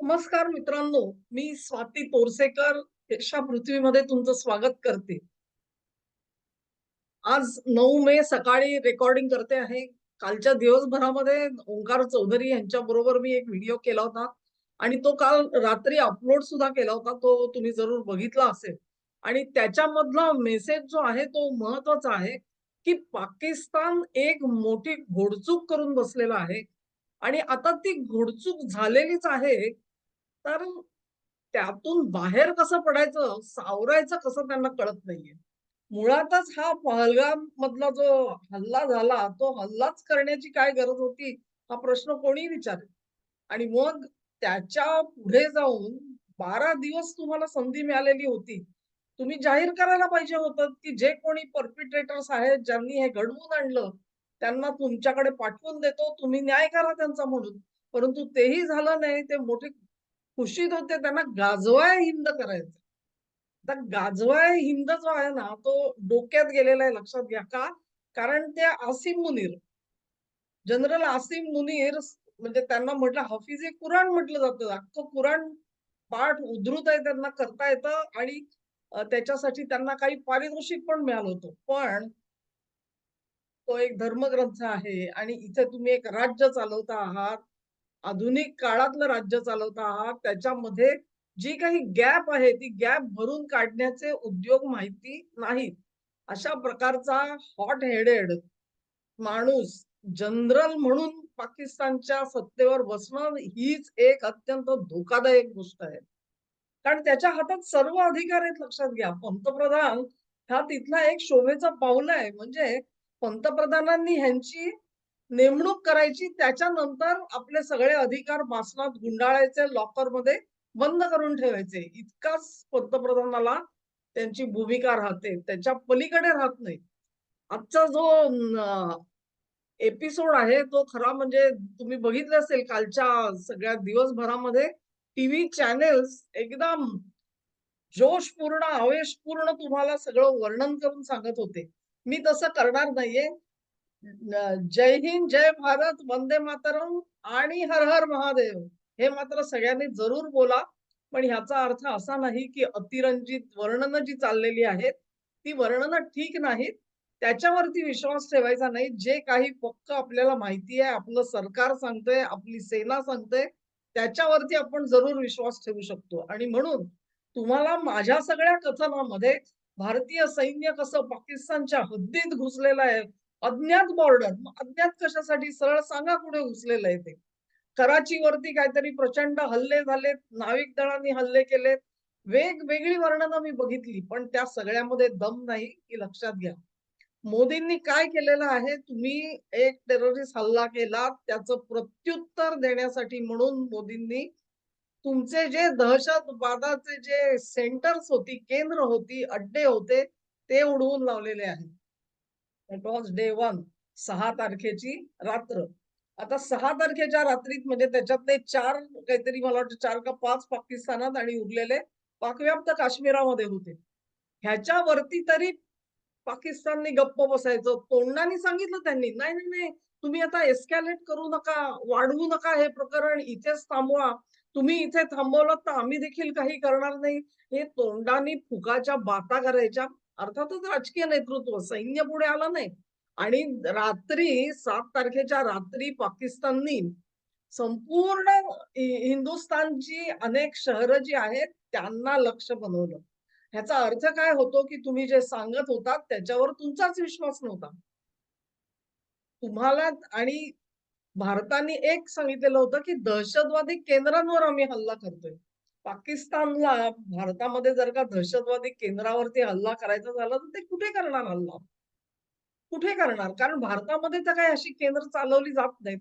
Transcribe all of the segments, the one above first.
नमस्कार मित्रांनो मी स्वाती तोरसेकर यशा पृथ्वीमध्ये तुमचं स्वागत करते. आज नऊ मे सकाळी रेकॉर्डिंग करते आहे. कालच्या दिवसभरामध्ये ओंकार चौधरी यांच्या बरोबर मी एक व्हिडिओ केला होता. आणि तो काल रात्री अपलोड सुद्धा केला होता. तो तुम्ही जरूर बघितला असेल. आणि त्याच्यामधला मेसेज जो आहे तो महत्त्वाचा आहे की पाकिस्तान एक मोठी घोडचूक करून बसलेला आहे. आणि आता ती घोडचूक झालेलीच आहे. तर त्यातून बाहेर कसं पडायचं सावरायचं कसं त्यांना कळत नाहीये. मुळातच हा पहलगाम मधला जो हल्ला झाला तो हल्लाच करण्याची काय गरज होती हा प्रश्न कोणी विचारेल. आणि मग त्याच्या पुढे जाऊन बारा दिवस तुम्हाला संधी मिळालेली होती. तुम्ही जाहीर करायला पाहिजे होतं की जे कोणी परपिट्रेटर्स आहेत ज्यांनी हे घडवून आणलं त्यांना तुमच्याकडे पाठवून देतो तुम्ही न्याय करा त्यांचा म्हणून. परंतु तेही झालं नाही ते मोठे खुशीत होते त्यांना गाजवाय हिंद करायचं. आता गाजवाय हिंद जो आहे ना तो डोक्यात गेलेला आहे लक्षात घ्या. का? कारण ते आसिम मुनीर. जनरल आसिम मुनीर म्हणजे त्यांना म्हटलं हफिजे कुराण म्हटलं जातं. अख्खं कुराण पाठ उद्धृत आहे त्यांना करता येतं आणि त्याच्यासाठी त्यांना काही पारितोषिक पण मिळालं होतं. पण तो एक धर्मग्रंथ आहे आणि इथे तुम्ही एक राज्य चालवता आहात. आधुनिक काळातलं राज्य चालवता आहात त्याच्यामध्ये जी काही गॅप आहे ती गॅप भरून काढण्याचे उद्योग माहिती नाहीत. अशा प्रकारचा हॉट हेडेड माणूस जनरल म्हणून पाकिस्तानच्या सत्तेवर बसणं हीच एक अत्यंत धोकादायक गोष्ट आहे. कारण त्याच्या हातात सर्व अधिकार आहेत लक्षात घ्या. पंतप्रधान हा तिथला एक शोभेचा पाऊल आहे. म्हणजे पंतप्रधानांनी ह्यांची नेमणूक करायची त्याच्यानंतर आपले सगळे अधिकार भाषणात गुंडाळायचे लॉकरमध्ये बंद करून ठेवायचे. इतकाच पंतप्रधानाला त्यांची भूमिका राहते. त्याच्या पलीकडे राहत नाही. आजचा जो एपिसोड आहे तो खरा म्हणजे तुम्ही बघितले असेल कालच्या सगळ्या दिवसभरामध्ये टीव्ही चॅनेल्स एकदम जोशपूर्ण आवेशपूर्ण तुम्हाला सगळं वर्णन करून सांगत होते. मी तसं करणार नाहीये. जय हिंद जय भारत वंदे मातरम आणि हर हर महादेव. हे मात्र सगळ्यांनी जरूर बोला पण ह्याचा अर्थ असा नाही की अतिरंजित वर्णनं जी चाललेली आहेत ती वर्णन ठीक नाहीत. त्याच्यावरती विश्वास ठेवायचा नाही. जे काही पक्क आपल्याला माहिती आहे आपलं सरकार सांगतंय आपली सेना सांगते त्याच्यावरती आपण जरूर विश्वास ठेवू शकतो. आणि म्हणून तुम्हाला माझ्या सगळ्या कथनामध्ये भारतीय सैन्य कसं पाकिस्तानच्या हद्दीत घुसलेलं आहे अज्ञात बॉर्डर अज्ञात कशासाठी? सरळ सांगा कुठे घुसलेलं आहे ते. कराची वरती काहीतरी प्रचंड हल्ले झालेत नाविक दळांनी हल्ले केलेत. वेगवेगळी वर्णनं मी बघितली पण त्या सगळ्यामध्ये दम नाही की लक्षात घ्या. मोदींनी काय केलेलं आहे? तुम्ही एक टेररिस्ट हल्ला केला त्याचं प्रत्युत्तर देण्यासाठी म्हणून मोदींनी तुमचे जे दहशतवादाचे जे सेंटर्स होती केंद्र होती अड्डे होते ते उडवून लावलेले आहेत. दॅट वॉज डे वन सहा तारखेची रात्र. आता सहा तारखेच्या रात्रीत म्हणजे त्याच्यातले चार काहीतरी मला वाटतं चार का पाच पाकिस्तानात आणि उरलेले पाकव्याप्त काश्मीरामध्ये होते. ह्याच्यावरती तरी पाकिस्तानने गप्प बसायचं. तोंडाने सांगितलं त्यांनी नाही नाही नाही तुम्ही आता एस्कॅलेट करू नका वाढवू नका हे प्रकरण इथेच थांबवा. तुम्ही इथे थांबवलं तर आम्ही देखील काही करणार नाही. हे तोंडाने फुकाच्या बाता करायच्या. अर्थातच राजकीय नेतृत्व सैन्य पुढे आलं नाही. आणि रात्री सात तारखेच्या रात्री पाकिस्ताननी संपूर्ण हिंदुस्थानची अनेक शहरं जी आहेत त्यांना लक्ष बनवलं. ह्याचा अर्थ काय होतो की तुम्ही जे सांगत होतात त्याच्यावर तुमचाच विश्वास नव्हता. तुम्हाला आणि भारताने एक सांगितलेलं होतं की दहशतवादी केंद्रांवर आम्ही हल्ला करतोय. पाकिस्तानला भारतामध्ये जर का दहशतवादी केंद्रावरती हल्ला करायचा झाला तर ते कुठे करणार हल्ला? कुठे करणार? कारण भारतामध्ये तर काही अशी केंद्र चालवली जात नाहीत.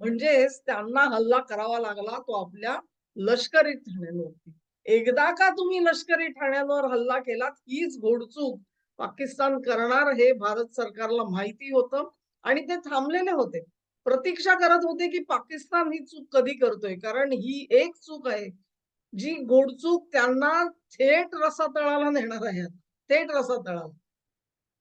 म्हणजेच त्यांना हल्ला करावा लागला तो आपल्या लष्करी ठाण्यांवरती. एकदा का तुम्ही लष्करी ठाण्यांवर हल्ला केलात हीच घोडचूक पाकिस्तान करणार हे भारत सरकारला माहिती होतं आणि ते थांबलेले होते. प्रतीक्षा करत होते की पाकिस्तान ही चूक कधी करतोय? कारण ही एक चूक आहे जी गोडचूक त्यांना थेट रसातळाला नेणार आहे. थेट रसातळाला.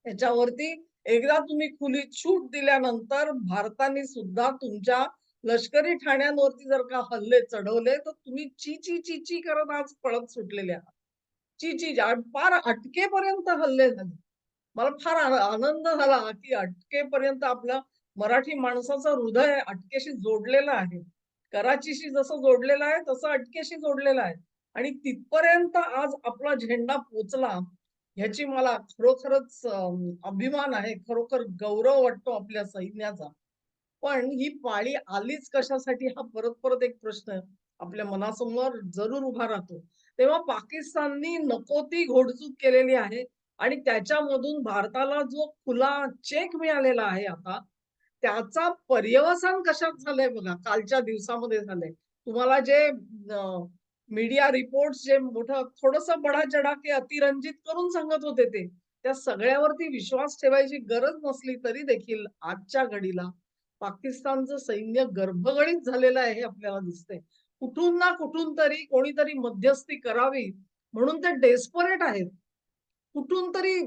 याच्यावरती एकदा तुम्ही खुली छूट दिल्यानंतर भारताने सुद्धा तुमच्या लष्करी ठाण्यांवरती जर का हल्ले चढवले तर तुम्ही ची ची ची ची करत आज पळत सुटलेले आहात. ची ची फार अटकेपर्यंत हल्ले झाले. मला फार आनंद झाला की अटकेपर्यंत आपलं मराठी माणसाचं हृदय अटकेशी जोडलेलं आहे. कराचीशी जसं जोडलेलं आहे तसं अटकेशी जोडलेलं आहे. आणि तिथपर्यंत आज आपला झेंडा पोचला ह्याची मला खरोखरच अभिमान आहे. खरोखर गौरव वाटतो आपल्या सैन्याचा. पण ही पाळी आलीच कशासाठी? हा परत परत एक प्रश्न आपल्या मनासमोर जरूर उभा राहतो. तेव्हा पाकिस्ताननी नको ती घोडचूक केलेली आहे आणि त्याच्यामधून भारताला जो खुला चेक मिळालेला आहे आता त्याचा पर्यवसान कशात झालंय बघा कालच्या दिवसामध्ये झालंय. तुम्हाला जे मीडिया रिपोर्ट जे मोठं थोडस बडा के अतिरंजित करून सांगत होते ते त्या सगळ्यावरती विश्वास ठेवायची गरज नसली तरी देखील आजच्या घडीला पाकिस्तानचं सैन्य गर्भगणित झालेलं आहे हे आपल्याला दिसतंय. कुठून ना कुठून तरी कोणीतरी मध्यस्थी करावी म्हणून ते डेस्परेट आहेत. कुठून तरी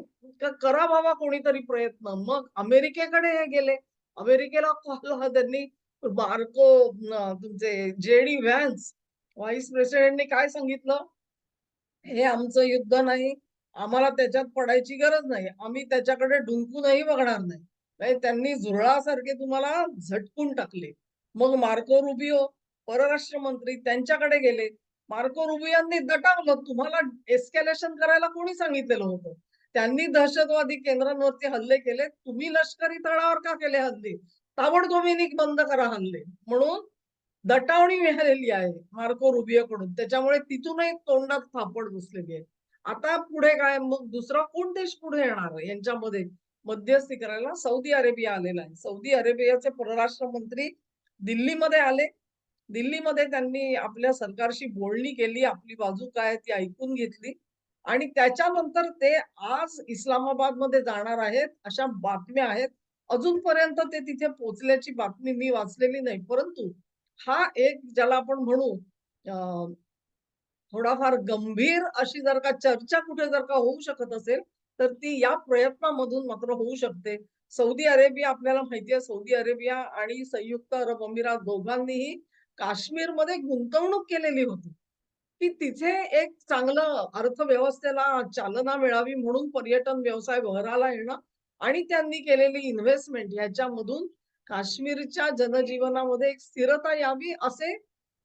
करा बाबा कोणीतरी प्रयत्न. मग अमेरिकेकडे हे गेले. अमेरिकेला कॉल त्यांनी. मार्को तुमचे जेडी व्हॅन्स व्हाईस प्रेसिडेंटने काय सांगितलं? हे आमचं युद्ध नाही. आम्हाला त्याच्यात पडायची गरज नाही. आम्ही त्याच्याकडे डुंकूनही बघणार नाही. त्यांनी झुरळासारखे तुम्हाला झटकून टाकले. मग मार्को रुबिओ परराष्ट्र मंत्री त्यांच्याकडे गेले. मार्को रुबियांनी दटावलं. तुम्हाला एस्केलेशन करायला कोणी सांगितलेलं होतं? त्यांनी दहशतवादी केंद्रांवरती हल्ले केले. तुम्ही लष्करी तळावर का केले हल्ले? ताबडतोबीने बंद करा हल्ले. म्हणून दटावणी मिळालेली आहे मार्को रुबियोकडून त्याच्यामुळे तिथूनही तोंडात थापड बसलेली आहे. आता पुढे काय? मग दुसरा कोण देश पुढे येणार यांच्यामध्ये मध्यस्थी करायला सौदी अरेबिया आलेला आहे. सौदी अरेबियाचे परराष्ट्र मंत्री दिल्लीमध्ये आले. दिल्लीमध्ये त्यांनी आपल्या सरकारशी बोलणी केली. आपली बाजू काय ती ऐकून घेतली. आणि त्याच्यानंतर ते आज इस्लामाबादमध्ये जाणार आहेत अशा बातम्या आहेत. अजूनपर्यंत ते तिथे पोहोचल्याची बातमी मी वाचलेली नाही परंतु हा एक ज्याला आपण म्हणू अं, थोडाफार गंभीर अशी जर का चर्चा कुठे जर का होऊ शकत असेल तर ती या प्रयत्नामधून मात्र होऊ शकते. सौदी अरेबिया आपल्याला माहिती आहे सौदी अरेबिया आणि संयुक्त अरब अमिरात दोघांनीही काश्मीरमध्ये गुंतवणूक केलेली होती. की तिथे एक चांगलं अर्थव्यवस्थेला चालना मिळावी म्हणून पर्यटन व्यवसाय बहराला येणं आणि त्यांनी केलेली इन्व्हेस्टमेंट ह्याच्यामधून काश्मीरच्या जनजीवनामध्ये एक स्थिरता यावी असे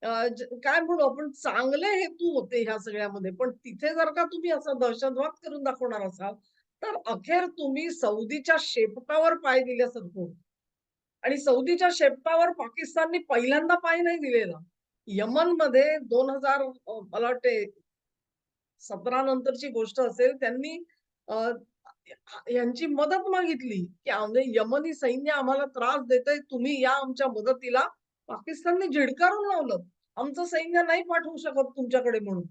काय म्हणू आपण चांगले हेतू होते ह्या सगळ्यामध्ये. पण तिथे जर का तुम्ही असा दहशतवाद करून दाखवणार असाल तर अखेर तुम्ही सौदीच्या शेपटावर पाय दिल्यासारखं आणि सौदीच्या शेपटावर पाकिस्तानने पहिल्यांदा पाय नाही दिलेला. यमनमध्ये दोन हजार मला वाटते सतरा नंतरची गोष्ट असेल त्यांनी यांची मदत मागितली की आमचे यमनी सैन्य आम्हाला त्रास देतंय तुम्ही या आमच्या मदतीला पाकिस्तानने झिडकारून लावलं. आमचं सैन्य नाही पाठवू शकत तुमच्याकडे म्हणून.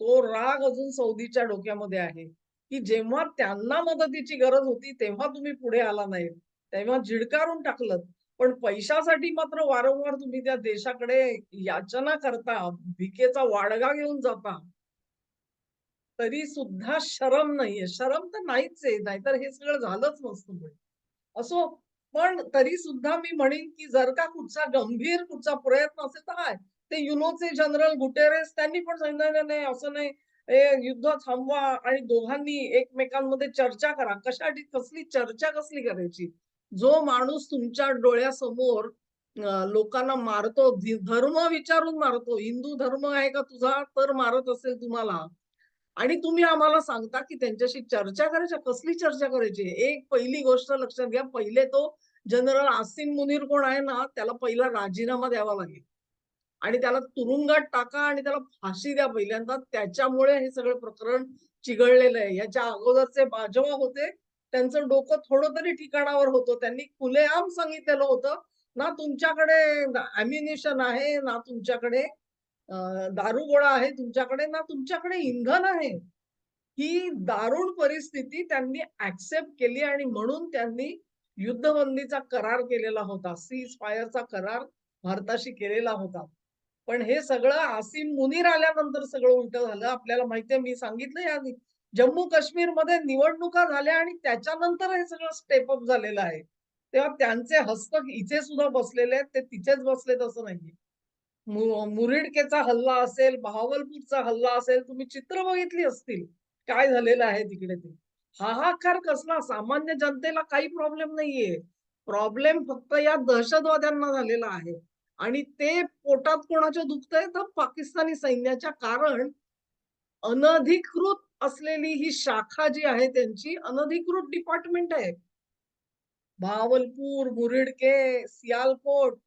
तो राग अजून सौदीच्या डोक्यामध्ये आहे की जेव्हा त्यांना मदतीची गरज होती तेव्हा तुम्ही पुढे आला नाही. तेव्हा झिडकारून टाकलं. पण पैशासाठी मात्र वारंवार तुम्ही त्या देशाकडे याचना करता भिकेचा वाडगा घेऊन जाता. तरी सुद्धा शरम नाहीये. शरम तर नाहीच आहे नाहीतर हे सगळं झालंच नसतं पण. असो पण तरी सुद्धा मी म्हणेन की जर का कुठचा गंभीर कुठचा प्रयत्न असेल तर काय ते युनोचे जनरल गुटेरेस त्यांनी पण सांगितलं "नाही, नाही असं नाही. हे युद्ध थांबवा आणि दोघांनी एकमेकांमध्ये चर्चा करा. कशासाठी? कसली चर्चा कसली करायची? जो माणूस तुमच्या डोळ्यासमोर लोकांना मारतो धर्म विचारून मारतो हिंदू धर्म आहे का तुझा तर मारत असेल तुम्हाला. आणि तुम्ही आम्हाला सांगता की त्यांच्याशी चर्चा करायच्या कसली चर्चा करायची? एक पहिली गोष्ट लक्षात घ्या पहिले तो जनरल आसिम मुनीर कोण आहे ना त्याला पहिला राजीनामा द्यावा लागेल. आणि त्याला तुरुंगात टाका आणि त्याला फाशी द्या पहिल्यांदा. त्याच्यामुळे हे सगळं प्रकरण चिघळलेलं आहे. याच्या अगोदरचे बाजवा होते त्यांचं डोकं थोडं तरी ठिकाणावर होतं. त्यांनी खुलेआम सांगितलेलं होतं ना तुमच्याकडे अम्युनिशन आहे ना तुमच्याकडे दारुगोळा आहे तुमच्याकडे ना तुमच्याकडे इंधन आहे. ही दारुण परिस्थिती त्यांनी ऍक्सेप्ट केली आणि म्हणून त्यांनी युद्धबंदीचा करार केलेला होता. सीज फायरचा करार भारताशी केलेला होता. पण हे सगळं आसिम मुनीर आल्यानंतर सगळं उलट झालं. आपल्याला माहितीये मी सांगितलं या जम्मू काश्मीरमध्ये निवडणुका झाल्या आणि त्याच्यानंतर हे सगळं स्टेप अप झालेलं आहे. तेव्हा त्यांचे हस्तक इथे सुद्धा बसलेले आहेत ते तिथेच बसलेत असं नाहीये. मु- मुरिडकेचा हल्ला असेल बहावलपूरचा हल्ला असेल तुम्ही चित्र बघितली असतील. काय झालेलं आहे तिकडे ते? हाहाकार कसला? सामान्य जनतेला काही प्रॉब्लेम नाहीये. प्रॉब्लेम फक्त या दहशतवाद्यांना झालेला आहे. आणि ते पोटात कोणाच्या दुखतंय? तर पाकिस्तानी सैन्याच्या. कारण अनधिकृत असलेली ही शाखा जी आहे त्यांची अनधिकृत डिपार्टमेंट आहे. भावलपूर मुरिडके सियालकोट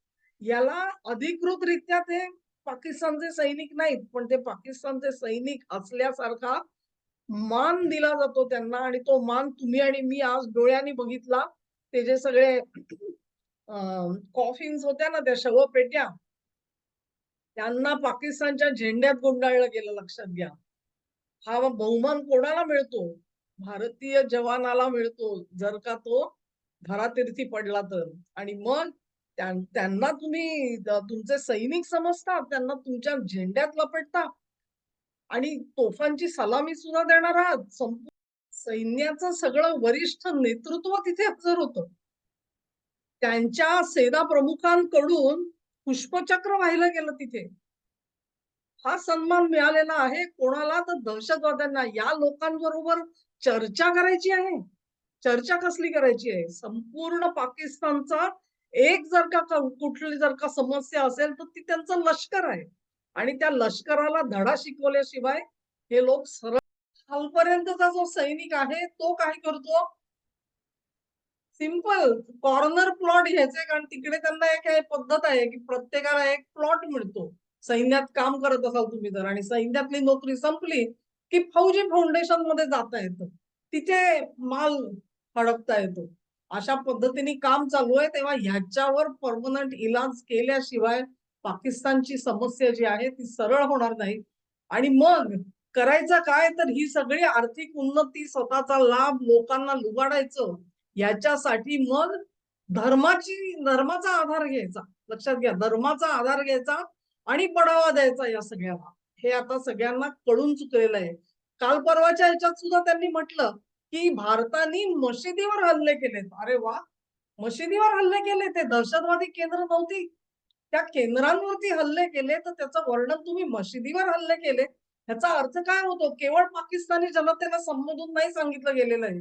याला अधिकृतरित्या ते पाकिस्तानचे सैनिक नाहीत पण ते पाकिस्तानचे सैनिक असल्यासारखा मान दिला जातो त्यांना आणि तो मान तुम्ही आणि मी आज डोळ्यांनी बघितला. ते जे सगळे कॉफिन्स होत्या ना त्या शवपेट्या त्यांना पाकिस्तानच्या झेंड्यात गुंडाळलं गेलं लक्षात घ्या. हा बहुमान कोणाला मिळतो? भारतीय जवानाला मिळतो. जर का तो घरातीर्थी पडला तर. आणि मग त्यांना तुम्ही तुमचे सैनिक समजता त्यांना तुमच्या झेंड्यात लपेटता आणि तोफांची सलामी सुद्धा देणार आहात. संपूर्ण सैन्याचं सगळं वरिष्ठ नेतृत्व तिथे हजर होतं. त्यांच्या सेना प्रमुखांकडून पुष्पचक्र वाहिलं गेलं तिथे. हा सन्मान मिळालेला आहे. कोणाला? तर दहशतवाद्यांना. या लोकांबरोबर चर्चा करायची आहे. चर्चा कसली करायची आहे? संपूर्ण पाकिस्तानचा एक जर का कुठली जर का समस्या असेल तर ती त्यांचं लष्कर आहे. आणि त्या लष्कराला धडा शिकवल्याशिवाय हे लोक सरळ खालपर्यंतचा जो सैनिक आहे तो काय करतो? सिंपल कॉर्नर प्लॉट घ्यायचे. कारण तिकडे त्यांना एक पद्धत आहे की प्रत्येकाला एक प्लॉट मिळतो. सैन्यात काम करत असाल तुम्ही तर. आणि सैन्यातली नोकरी संपली की फौजी फाउंडेशनमध्ये जाता येतं. तिथे माल हडपता येतो. अशा पद्धतीने काम चालू आहे. तेव्हा ह्याच्यावर परमनंट इलाज केल्याशिवाय पाकिस्तानची समस्या जी आहे ती सरळ होणार नाही. आणि मग करायचं काय? तर ही सगळी आर्थिक उन्नती स्वतःचा लाभ लोकांना लुबाडायचं याच्यासाठी मग धर्माची धर्माचा आधार घ्यायचा. लक्षात घ्या धर्माचा आधार घ्यायचा आणि बढावा द्यायचा या सगळ्याला हे आता सगळ्यांना कळून चुकलेलं आहे. काल परवाच्या ह्याच्यात सुद्धा त्यांनी म्हटलं की भारताने मशिदीवर हल्ले केलेत. अरे वा! मशिदीवर हल्ले केले. ते दहशतवादी केंद्र नव्हती. त्या केंद्रांवरती हल्ले केले. तर त्याचं वर्णन तुम्ही मशिदीवर हल्ले केले. ह्याचा अर्थ काय होतो? केवळ पाकिस्तानी जनतेला संबोधून नाही सांगितलं गेलेलं आहे.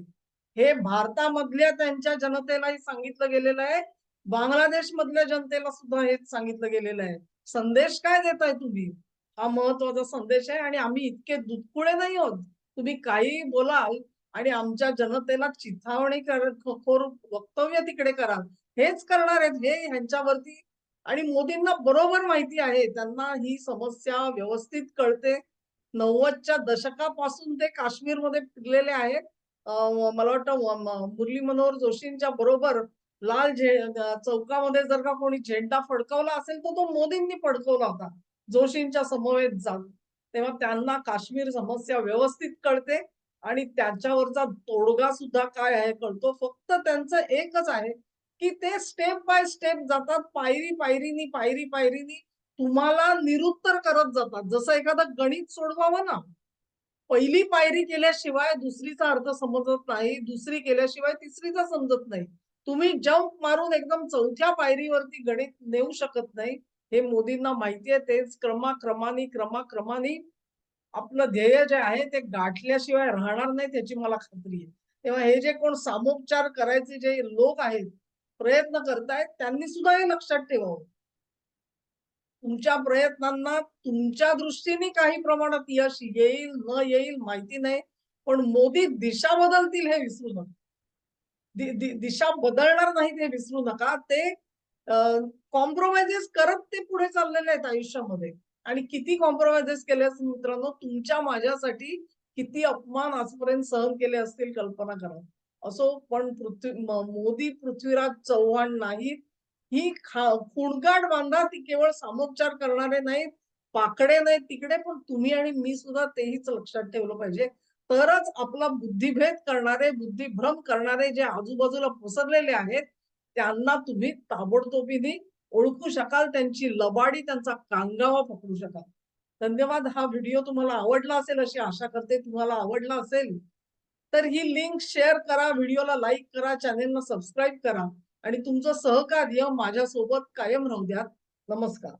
हे भारतामधल्या त्यांच्या जनतेलाही सांगितलं गेलेलं आहे. बांगलादेश मधल्या जनतेला सुद्धा हेच सांगितलं गेलेलं आहे. संदेश काय देताय तुम्ही? हा महत्त्वाचा संदेश आहे आणि आम्ही इतके दुतकुळे नाही आहोत. तुम्ही काही बोलाल आणि आमच्या जनतेला चिथावणी कर खोर वक्तव्य तिकडे कराल. हेच करणार आहेत हे ह्यांच्यावरती आणि मोदींना बरोबर माहिती आहे. त्यांना ही समस्या व्यवस्थित कळते. नव्वदच्या दशकापासून ते काश्मीरमध्ये फिरलेले आहेत. मला वाटतं मुरली मनोहर जोशींच्या बरोबर लाल झे चौकामध्ये जर का कोणी झेंडा फडकवला असेल तर तो मोदींनी फडकवला होता. जोशींच्या समवेत जाऊन. तेव्हा त्यांना काश्मीर समस्या व्यवस्थित कळते आणि त्याच्यावरचा तोडगा सुद्धा काय आहे कळतो. फक्त त्यांचं एकच आहे की ते स्टेप बाय स्टेप जातात पायरी पायरीनी पायरी पायरीनी तुम्हाला निरुत्तर करत जातात. जसं एखादं गणित सोडवावं ना. पहिली पायरी केल्याशिवाय दुसरीचा अर्थ समजत नाही दुसरी केल्याशिवाय तिसरीचा समजत नाही. तुम्ही जंप मारून एकदम चौथ्या पायरीवरती गणित नेऊ शकत नाही. हे मोदींना माहिती आहे. तेच क्रमाक्रमाने क्रमाक्रमाने आपलं ध्येय जे आहे ते गाठल्याशिवाय राहणार नाही त्याची मला खात्री आहे. तेव्हा हे जे कोण सामोपचार करायचे जे लोक आहेत प्रयत्न करतायत त्यांनी सुद्धा हे लक्षात ठेवावं. तुमच्या प्रयत्नांना तुमच्या दृष्टीने काही प्रमाणात यश येईल न येईल माहिती नाही. पण मोदी दिशा बदलतील हे विसरू नका. दि- दि- दिशा बदलणार नाहीत हे विसरू नका. ते कॉम्प्रोमाइजेस करत ते पुढे चाललेले आहेत आयुष्यामध्ये. आणि किती कॉम्प्रोमाइजेस केले असतील मित्रांनो? तुमच्या माझ्यासाठी किती अपमान आजपर्यंत सहन केले असतील कल्पना करा. असो पण पृथ्वी मोदी पृथ्वीराज चव्हाण नाहीत ही खा खुणगाट बांधा ती केवळ सामोपचार करणारे नाहीत पाकडे नाहीत तिकडे पण तुम्ही आणि मी सुद्धा तेहीच लक्षात ठेवलं पाहिजे. तरच आपला बुद्धिभेद करणारे बुद्धिभ्रम करणारे जे आजूबाजूला पसरलेले आहेत त्यांना तुम्ही ताबडतोबीने ओळखू शकाल त्यांची लबाडी त्यांचा कांगावा पकडू शकाल. धन्यवाद. हा व्हिडिओ तुम्हाला आवडला असेल अशी आशा करते. तुम्हाला आवडला असेल तर ही लिंक शेअर करा व्हिडिओला लाईक करा चॅनेलला सबस्क्राईब करा आणि तुमचं सहकार्य माझ्यासोबत कायम राहू द्यात. नमस्कार.